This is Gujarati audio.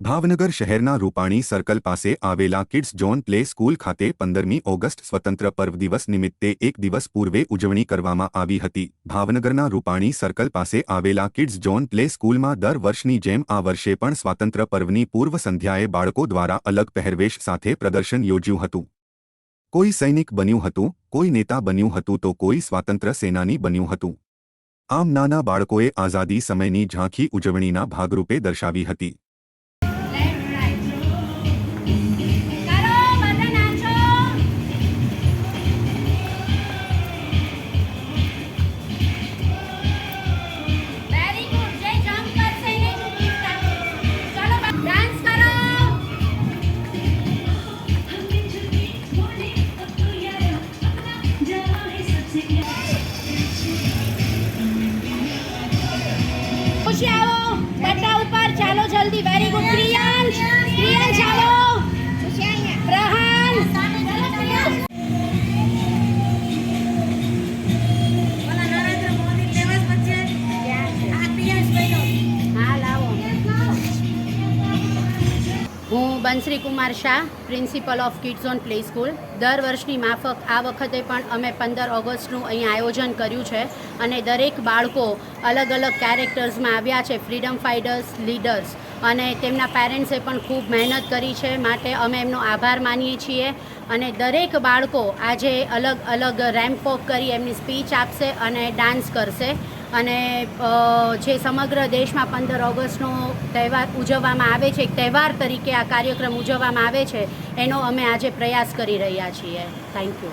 ભાવનગર શહેરના રૂપાણી સર્કલ પાસે આવેલા કિડ્સ ઝોન પ્લે સ્કૂલ ખાતે પંદરમી ઓગસ્ટ સ્વતંત્ર પર્વ દિવસ નિમિત્તે એક દિવસ પૂર્વે ઉજવણી કરવામાં આવી હતી. ભાવનગરના રૂપાણી સર્કલ પાસે આવેલા કિડ્સ ઝોન પ્લે સ્કૂલમાં દર વર્ષની જેમ આ વર્ષે પણ સ્વાતંત્ર્ય પર્વની પૂર્વ સંધ્યાએ બાળકો દ્વારા અલગ પહેરવેશ સાથે પ્રદર્શન યોજ્યું હતું. કોઈ સૈનિક બન્યું હતું, કોઈ નેતા બન્યું હતું તો કોઈ સ્વાતંત્ર્ય સેનાની બન્યું હતું. આમ નાના બાળકોએ આઝાદી સમયની ઝાંખી ઉજવણીના ભાગરૂપે દર્શાવી હતી. ખુશી આવો. પટ્ટા ઉપર ચાલો જલ્દી. વેરી ગુડ પ્રિયાંશ હું Banshri Kumar Shah, principal of kids on play school. દર વર્ષની માફક આ વખતે પણ અમે પંદર ઓગસ્ટનું અહીં આયોજન કર્યું છે અને દરેક બાળકો અલગ અલગ કેરેક્ટર્સમાં આવ્યા છે ફ્રીડમ ફાઇટર્સ લીડર્સ અને તેમના પેરેન્ટ્સે પણ ખૂબ મહેનત કરી છે, માટે અમે એમનો આભાર માનીએ છીએ. અને દરેક બાળકો આજે અલગ અલગ રેમ્પ વોક કરી એમની સ્પીચ આપશે અને ડાન્સ કરશે. અને જે સમગ્ર દેશમાં પંદર ઓગસ્ટનો તહેવાર ઉજવવામાં આવે છે, એક તહેવાર તરીકે આ કાર્યક્રમ ઉજવવામાં આવે છે, એનો અમે આજે પ્રયાસ કરી રહ્યા છીએ. Thank you